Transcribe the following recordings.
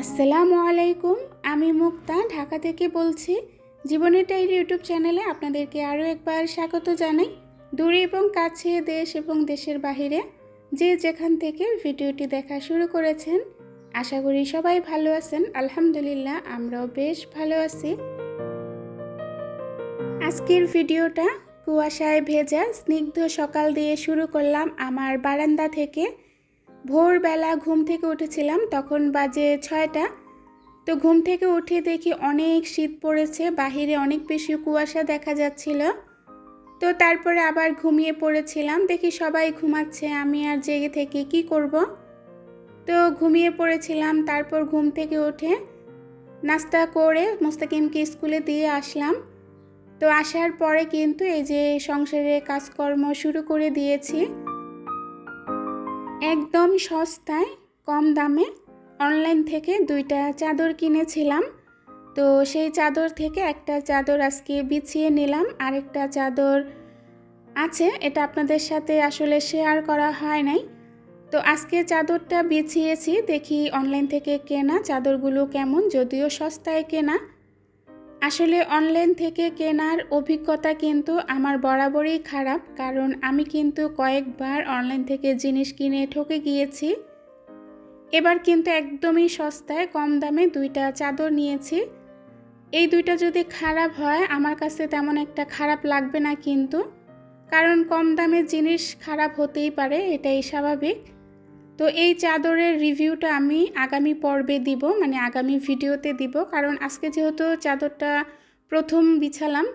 আসসালামু আলাইকুম, আমি মুক্তা, ঢাকা থেকে বলছি। জীবনের টাইর ইউটিউব চ্যানেলে আপনাদেরকে আরও একবার স্বাগত জানাই। দূরে এবং কাছে, দেশ এবং দেশের বাহিরে যে যেখান থেকে ভিডিওটি দেখা শুরু করেছেন, আশা করি সবাই ভালো আছেন। আলহামদুলিল্লাহ, আমরাও বেশ ভালো আছি। আজকের ভিডিওটা কুয়াশায় ভেজা, স্নিগ্ধ সকাল দিয়ে শুরু করলাম আমার বারান্দা থেকে। ভোরবেলা ঘুম থেকে উঠেছিলাম, তখন বাজে ছয়টা। তো ঘুম থেকে উঠে দেখি অনেক শীত পড়েছে, বাহিরে অনেক বেশি কুয়াশা দেখা যাচ্ছিল। তো তারপরে আবার ঘুমিয়ে পড়েছিলাম, দেখি সবাই ঘুমাচ্ছে, আমি আর জেগে থেকে কি করব? তো ঘুমিয়ে পড়েছিলাম, তারপর ঘুম থেকে উঠে নাস্তা করে মোস্তাকিমকে স্কুলে দিয়ে আসলাম। তো আসার পরে কিন্তু এই যে সংসারে কাজকর্ম শুরু করে দিয়েছি। একদম সস্তায়, কম দামে। অনলাইন থেকে দুইটা চাদর কিনেছিলাম। তো সেই চাদর থেকে একটা চাদর আজকে বিছিয়ে নিলাম। আরেকটা চাদর আছে, এটা আপনাদের সাথে আসলে শেয়ার করা হয় নাই। তো আজকে চাদরটা বিছিয়েছি, দেখি অনলাইন থেকে কেনা চাদরগুলো কেমন, যদিও সস্তায় কেনা। আসলে অনলাইন থেকে কেনার অভিজ্ঞতা কিন্তু আমার বরাবরই খারাপ, কারণ আমি কিন্তু কয়েকবার অনলাইন থেকে জিনিস কিনে ঠকে গিয়েছি। এবার কিন্তু একদমই সস্তায়, কম দামে দুইটা চাদর নিয়েছি। এই দুইটা যদি খারাপ হয়, আমার কাছে তেমন একটা খারাপ লাগবে না কিন্তু, কারণ কম দামের জিনিস খারাপ হতেই পারে, এটাই স্বাভাবিক। তো এই চাদরের রিভিউটা আমি আগামী পর্বে দিব মানে আগামী ভিডিওতে দিব, কারণ আজকে যেহেতু চাদরটা প্রথম বিছালাম,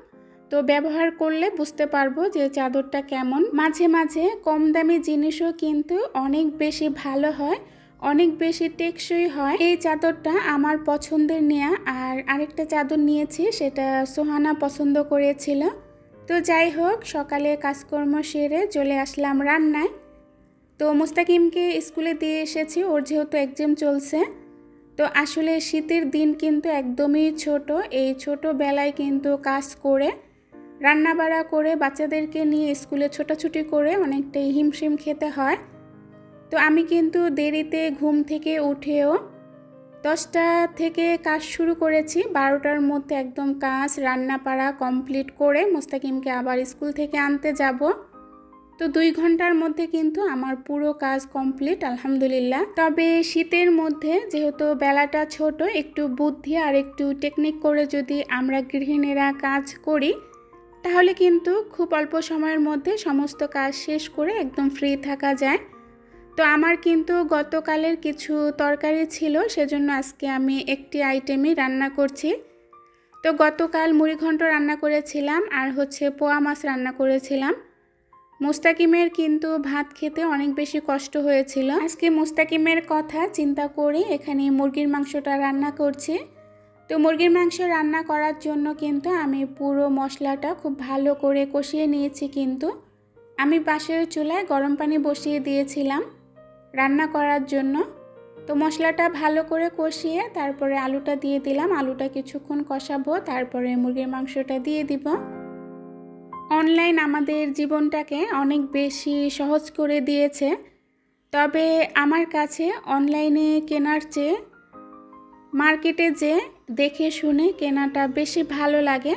তো ব্যবহার করলে বুঝতে পারব যে চাদরটা কেমন। মাঝে মাঝে কম দামি জিনিসও কিন্তু অনেক বেশি ভালো হয়, অনেক বেশি টেকসই হয়। এই চাদরটা আমার পছন্দের নেয়া, আর আরেকটা চাদর নিয়েছি, সেটা সোহানা পছন্দ করেছিল। তো যাই হোক, সকালে কাজকর্ম সেরে চলে আসলাম রান্নায়। তো মুস্তাকিমকে স্কুলে দিয়ে এসেছি, ওর যেহেতু এক্সাম চলছে। তো আসলে শীতের দিন কিন্তু একদমই ছোট, এই ছোট বেলায় কিন্তু কাজ করে রান্না বাড়া করে বাচ্চাদেরকে নিয়ে স্কুলে ছোটাছুটি করে অনেকটাই হিমশিম খেতে হয়। তো আমি কিন্তু দেরিতে ঘুম থেকে উঠেও দশটা থেকে কাজ শুরু করেছি, বারোটার মধ্যে একদম কাজ রান্না পাড়া কমপ্লিট করে মুস্তাকিমকে আবার স্কুল থেকে আনতে যাব। তো দুই ঘণ্টার মধ্যে কিন্তু আমার পুরো কাজ কমপ্লিট, আলহামদুলিল্লাহ। তবে শীতের মধ্যে যেহেতু বেলাটা ছোট, একটু বুদ্ধি আর একটু টেকনিক করে যদি আমরা গৃহিণীরা কাজ করি, তাহলে কিন্তু খুব অল্প সময়ের মধ্যে সমস্ত কাজ শেষ করে একদম ফ্রি থাকা যায়। তো আমার কিন্তু গতকালের কিছু তরকারি ছিল, সেজন্য আজকে আমি একটি আইটেমই রান্না করছি। তো গতকাল মুড়িঘণ্ট রান্না করেছিলাম আর হচ্ছে পোয়া মাছ রান্না করেছিলাম। মুস্তাকিমের কিন্তু ভাত খেতে অনেক বেশি কষ্ট হয়েছিল। আজকে মুস্তাকিমের কথা চিন্তা করে এখানে মুরগির মাংসটা রান্না করছি। তো মুরগির মাংস রান্না করার জন্য কিন্তু আমি পুরো মশলাটা খুব ভালো করে কষিয়ে নিয়েছি কিন্তু। আমি পাশের চুলায় গরম পানি বসিয়ে দিয়েছিলাম রান্না করার জন্য। তো মশলাটা ভালো করে কষিয়ে তারপরে আলুটা দিয়ে দিলাম। আলুটা কিছুক্ষণ কষাবো, তারপরে মুরগির মাংসটা দিয়ে দিব। অনলাইন আমাদের জীবনটাকে অনেক বেশি সহজ করে দিয়েছে। তবে আমার কাছে অনলাইনে কেনার চেয়ে মার্কেটে যে দেখে শুনে কেনাটা বেশি ভালো লাগে,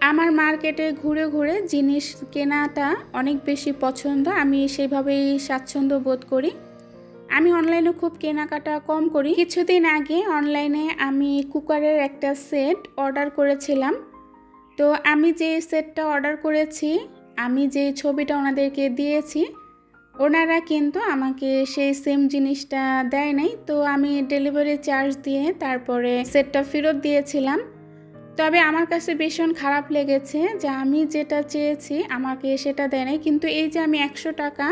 আমার মার্কেটে ঘুরে ঘুরে জিনিস কেনাটা অনেক বেশি পছন্দ। আমি সেভাবেই স্বাচ্ছন্দ্য বোধ করি। আমি অনলাইনে খুব কেনাকাটা কম করি। কিছুদিন আগে অনলাইনে আমি কুকারের একটা সেট অর্ডার করেছিলাম। তো আমি যে সেটটা অর্ডার করেছি, আমি যে ছবিটা ওনাদেরকে দিয়েছি, ওনারা কিন্তু আমাকে সেই সেম জিনিসটা দেয় নাই। তো আমি ডেলিভারি চার্জ দিয়ে তারপরে সেটটা ফেরত দিয়েছিলাম। তবে আমার কাছে ভীষণ খারাপ লেগেছে যে আমি যেটা চেয়েছি আমাকে সেটা দেয় নাই। কিন্তু এই যে আমি একশো টাকা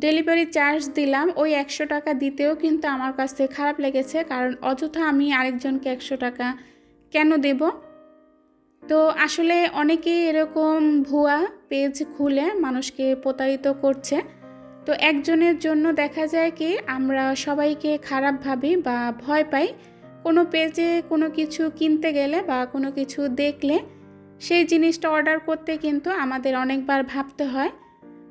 ডেলিভারি চার্জ দিলাম, ওই একশো টাকা দিতেও কিন্তু আমার কাছে খারাপ লেগেছে। কারণ অযথা আমি আরেকজনকে একশো টাকা কেন দেবো? তো আসলে অনেকেই এরকম ভুয়া পেজ খুলে মানুষকে প্রতারিত করছে। তো একজনের জন্য দেখা যায় কি, আমরা সবাইকে খারাপ ভাবি বা ভয় পাই। কোনো পেজে কোনো কিছু কিনতে গেলে বা কোনো কিছু দেখলে সেই জিনিসটা অর্ডার করতে কিন্তু আমাদের অনেকবার ভাবতে হয়।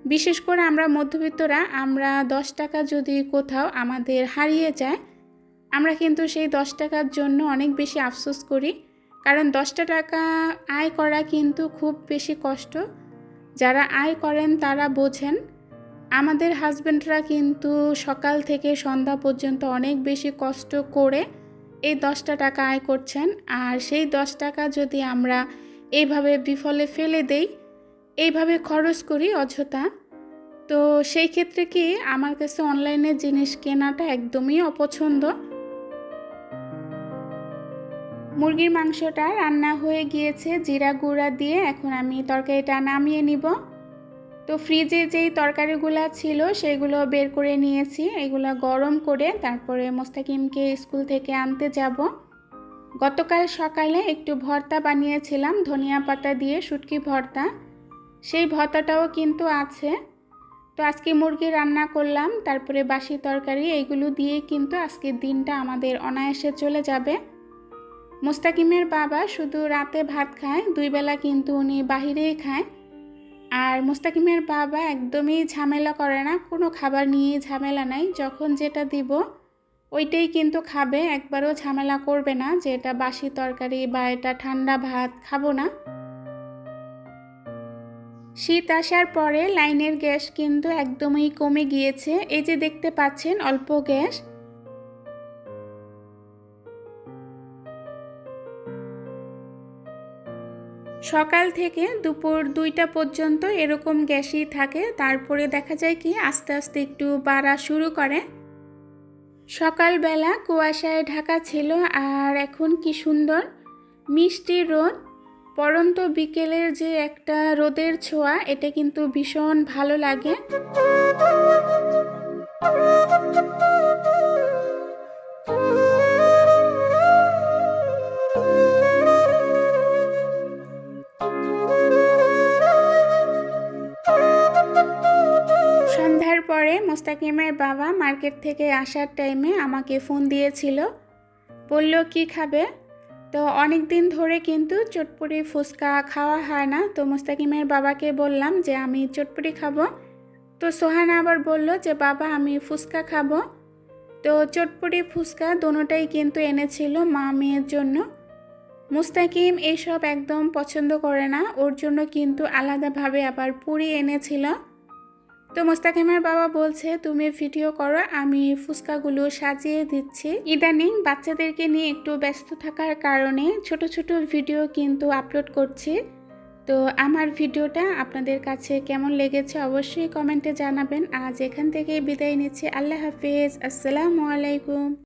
বিশেষ করে আমরা মধ্যবিত্তরা, আমরা দশ টাকা যদি কোথাও আমাদের হারিয়ে যায়, আমরা কিন্তু সেই দশ টাকার জন্য অনেক বেশি আফসোস করি। কারণ দশটা টাকা আয় করা কিন্তু খুব বেশি কষ্ট। যারা আয় করেন তারা বোঝেন। আমাদের হাজব্যান্ডরা কিন্তু সকাল থেকে সন্ধ্যা পর্যন্ত অনেক বেশি কষ্ট করে এই দশটা টাকা আয় করছেন। আর সেই দশ টাকা যদি আমরা এইভাবে বিফলে ফেলে দেই, এইভাবে খরচ করি অযথা, তো সেই ক্ষেত্রে কি আমার কাছে অনলাইনে জিনিস কেনাটা একদমই অপছন্দ। মুরগির মাংসটা রান্না হয়ে গিয়েছে, জিরা গুঁড়া দিয়ে। এখন আমি তরকারিটা নামিয়ে নিব। তো ফ্রিজে যেই তরকারিগুলো ছিল, সেগুলো বের করে নিয়েছি। এগুলো গরম করে তারপরে মোস্তাকিমকে স্কুল থেকে আনতে যাব। গতকাল সকালে একটু ভর্তা বানিয়েছিলাম, ধনিয়া পাতা দিয়ে শুটকি ভর্তা। সেই ভর্তাটাও কিন্তু আছে। তো আজকে মুরগি রান্না করলাম, তারপরে বাসি তরকারি, এইগুলো দিয়ে কিন্তু আজকের দিনটা আমাদের অনায়াসে চলে যাবে। মোস্তাকিমের বাবা শুধু রাতে ভাত খায়, দুই বেলা কিন্তু উনি বাহিরেই খায়। আর মোস্তাকিমের বাবা একদমই ঝামেলা করে না, কোনো খাবার নিয়ে ঝামেলা নাই, যখন যেটা দিব ওইটাই কিন্তু খাবে, একবারও ঝামেলা করবে না যে এটা বাসি তরকারি বা এটা ঠান্ডা ভাত, খাব না। শীত আসার পরে লাইনের গ্যাস কিন্তু একদমই কমে গিয়েছে, এই যে দেখতে পাচ্ছেন অল্প গ্যাস। সকাল থেকে দুপুর দুইটা পর্যন্ত এরকম গ্যাসই থাকে। তারপরে দেখা যায় কি, আস্তে আস্তে একটু বাড়া শুরু করে। সকালবেলা কুয়াশায় ঢাকা ছিল আর এখন কি সুন্দর। মিষ্টি রোদ, পরন্ত বিকেলের যে একটা রোদের ছোঁয়া, এটা কিন্তু ভীষণ ভালো লাগে। মোস্তাকিমের বাবা মার্কেট থেকে আসার টাইমে আমাকে ফোন দিয়েছিল। বলল, কি খাবে? তো অনেক দিন ধরে কিন্তু চটপুরি ফুচকা খাওয়া হয় না। তো মোস্তাকিমের বাবাকে বললাম যে, আমি চটপুরি খাব। তো সোহানা আবার বলল যে, বাবা, আমি ফুচকা খাব। তো চটপুরি ফুচকা দোনোটাই কিন্তু এনেছিল মা মেয়ের জন্য। মুস্তাকিম এইসব একদম পছন্দ করে না। ওর জন্য কিন্তু আলাদাভাবে আবার পুরি এনেছিল। তো মোস্তাকিমের বাবা বলছে, তুমি ভিডিও করো, আমি ফুচকাগুলো সাজিয়ে দিচ্ছি। ইদানিং বাচ্চাদেরকে নিয়ে একটু ব্যস্ত থাকার কারণে ছোট ছোট ভিডিও কিন্তু আপলোড করছি। তো আমার ভিডিওটা আপনাদের কাছে কেমন লেগেছে অবশ্যই কমেন্টে জানাবেন। আজ এখান থেকে বিদায় নিচ্ছি। আল্লাহ হাফিজ। আসসালামু আলাইকুম।